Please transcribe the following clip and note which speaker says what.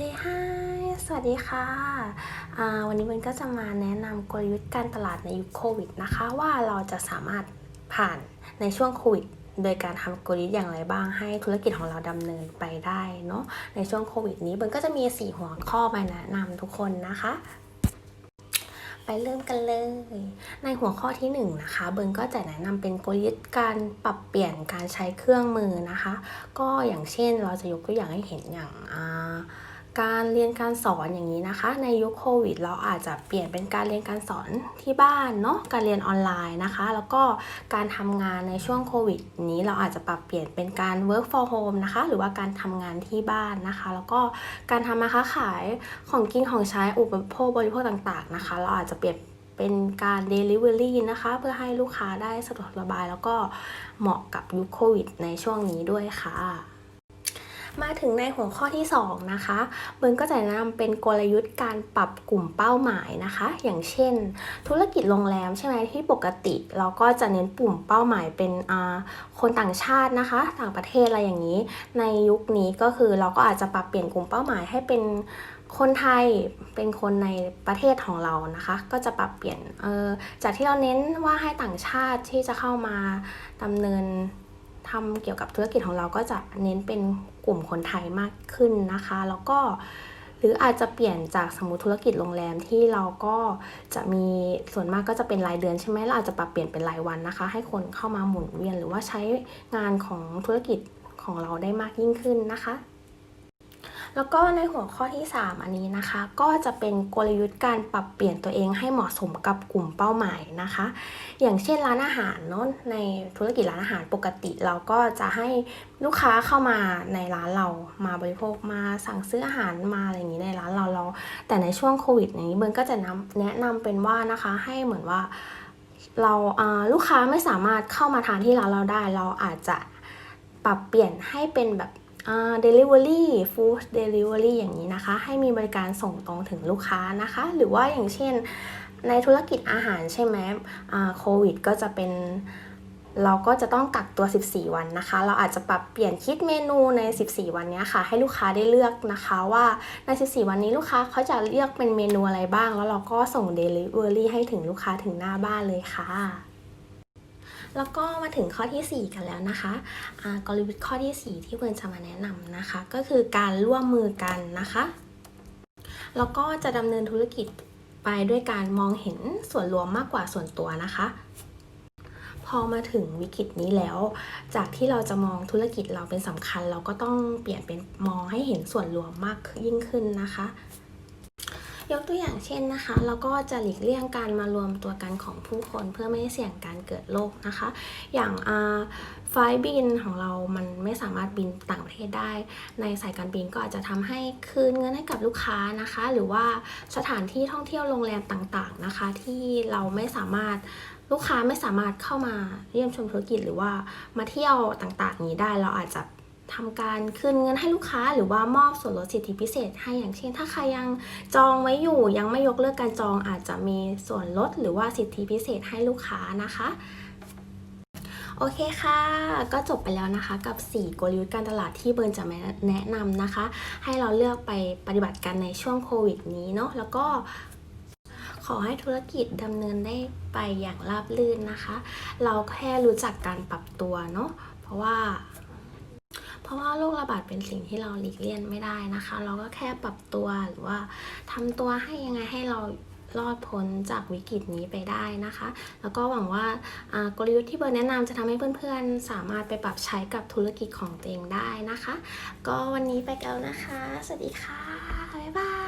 Speaker 1: Say hi สวัสดีค่ะ วันนี้มันก็จะมาแนะนำกลยุทธ์การตลาดในยุคโควิดนะคะ ว่าเราจะสามารถผ่านในช่วงโควิดโดยการทำกลยุทธ์อย่างไรบ้างให้ธุรกิจของเราดำเนินไปได้เนาะในช่วงโควิดนี้เบิร์นก็จะมี 4 หัวข้อมาแนะนำทุกคนนะคะไปเริ่มกันเลย ในหัวข้อที่1นะคะเบิร์นก็จะแนะนำเป็นกลยุทธ์การปรับเปลี่ยนการใช้เครื่องมือนะคะ ก็อย่างเช่นเราจะยกตัวอย่างให้เห็นอย่างอ่า การเรียนการสอนอย่างนี้นะคะ ในยุคโควิด เราอาจจะเปลี่ยนเป็นการเรียนการสอนที่บ้านเนาะการเรียนออนไลน์นะคะ แล้วก็การทำงานในช่วงโควิด นี้เราอาจจะปรับเปลี่ยนเป็นการ work for home นะคะ หรือว่าการทำงานที่บ้านนะคะ แล้วก็การทำมาค้าขายของกินของใช้อุปโภคบริโภคต่างๆนะคะ เราอาจจะเปลี่ยนเป็นการ delivery นะคะ เพื่อให้ลูกค้าได้สะดวกสบาย แล้วก็เหมาะกับยุคโควิดในช่วงนี้ด้วยค่ะ มาถึงในหัวข้อที่ 2 นะคะเบิร์นก็จะแนะนำเป็นกลยุทธ์การปรับกลุ่มเป้าหมายนะคะ อย่างเช่น ธุรกิจโรงแรมใช่ไหมที่ปกติเราก็จะเน้นกลุ่มเป้าหมายเป็นคนต่างชาตินะคะ ต่างประเทศอะไรอย่างนี้ ในยุคนี้ก็คือเราก็อาจจะปรับเปลี่ยนกลุ่มเป้าหมายให้เป็นคนไทยเป็นคนในประเทศของเรานะคะ ก็จะปรับเปลี่ยนเออจากที่เราเน้นว่าให้ต่างชาติที่จะเข้ามาดำเนิน ทำเกี่ยวกับธุรกิจของเราก็จะเน้นเป็นกลุ่มคนไทยมากขึ้นนะคะ แล้วก็หรืออาจจะเปลี่ยนจากสมมติธุรกิจโรงแรมที่เราก็จะมีส่วนมากก็จะเป็นรายเดือนใช่ไหมเราอาจจะปรับเปลี่ยนเป็นรายวันนะคะ ให้คนเข้ามาหมุนเวียนหรือว่าใช้งานของธุรกิจของเราได้มากยิ่งขึ้นนะคะ แล้วก็ในหัวข้อที่ 3 อันนี้นะคะ ก็จะเป็นกลยุทธ์การปรับเปลี่ยนตัวเองให้เหมาะสมกับกลุ่มเป้าหมายนะคะ อย่างเช่นร้านอาหารเนาะในธุรกิจร้านอาหารปกติเราก็จะให้ลูกค้าเข้ามาในร้านเรามาบริโภคมาสั่งซื้ออาหารมาอะไรอย่างนี้ในร้านเราเรา แต่ในช่วงโควิดอย่างนี้เบิร์นก็จะนำแนะนำเป็นว่านะคะให้เหมือนว่าเราลูกค้าไม่สามารถเข้ามาทานที่ร้านเราได้ เราอาจจะปรับเปลี่ยนให้เป็นแบบ อ่า delivery food delivery อย่างนี้นะคะ ให้มีบริการส่งตรงถึงลูกค้านะคะ หรือว่าอย่างเช่นในธุรกิจอาหารใช่ไหมโควิดก็จะเป็นเราก็จะต้องกักตัว 14 วันนะคะ เราอาจจะปรับเปลี่ยนคิดเมนูใน 14 วันนี้ค่ะ ให้ลูกค้าได้เลือกนะคะว่าใน 14 วันนี้ลูกค้าเขาจะเลือกเป็นเมนูอะไรบ้าง แล้วเราก็ส่ง Delivery ให้ถึงลูกค้าถึงหน้าบ้านเลยค่ะ แล้วก็มาถึงข้อที่ 4 กันแล้วนะคะกลยุทธ์ข้อที่ 4 ที่เบิร์นจะมาแนะนำนะคะ ก็คือการร่วมมือกันนะคะ แล้วก็จะดำเนินธุรกิจไปด้วยการมองเห็นส่วนรวมมากกว่าส่วนตัวนะคะพอมาถึงวิกฤตนี้แล้ว จากที่เราจะมองธุรกิจเราเป็นสำคัญ เราก็ต้องเปลี่ยนเป็นมองให้เห็นส่วนรวมมากยิ่งขึ้นนะคะ ยกตัวอย่างเช่นนะคะ เราก็จะหลีกเลี่ยงการมารวมตัวกันของผู้คนเพื่อไม่ให้เสี่ยงการเกิดโรคนะคะ อย่างอ่าไฟบินของเรามันไม่สามารถบินต่างประเทศได้ ในสายการบินก็อาจจะทำให้คืนเงินให้กับลูกค้านะคะ หรือว่าสถานที่ท่องเที่ยวโรงแรมต่างๆนะคะ ที่เราไม่สามารถลูกค้าไม่สามารถเข้ามาเยี่ยมชมธุรกิจหรือว่ามาเที่ยวต่างๆนี้ได้เราอาจจะ ทำการคืนเงินให้ลูกค้า หรือว่ามอบส่วนลดสิทธิพิเศษ ให้อย่างเช่น ถ้าใครยังจองไว้อยู่ยังไม่ยกเลิกการจองอาจจะมีส่วนลดหรือว่าสิทธิพิเศษให้ลูกค้านะคะโอเคค่ะ ก็จบไปแล้วนะคะกับ 4 กลยุทธ์การตลาดที่เบิร์นจะมาแนะนำนะคะ ให้เราเลือกไปปฏิบัติกันในช่วงโควิดนี้เนาะ แล้วก็ขอให้ธุรกิจดำเนินได้ไปอย่างราบรื่นนะคะ เราแค่รู้จักการปรับตัวเนาะ เพราะว่า ราะว่าโรคระบาดเป็นสิ่งที่เราหลีกเลี่ยงไม่ได้นะคะ เราก็แค่ปรับตัวหรือว่าทำตัวให้ยังไงให้เรารอดพ้นจากวิกฤตนี้ไปได้นะคะ แล้วก็หวังว่ากลยุทธ์ที่เบิร์แนะนำจะทำให้เพื่อนๆ สามารถไปปรับใช้กับธุรกิจของตัวเองได้นะคะ ก็วันนี้ไปแล้วนะคะ สวัสดีค่ะ บ๊ายบาย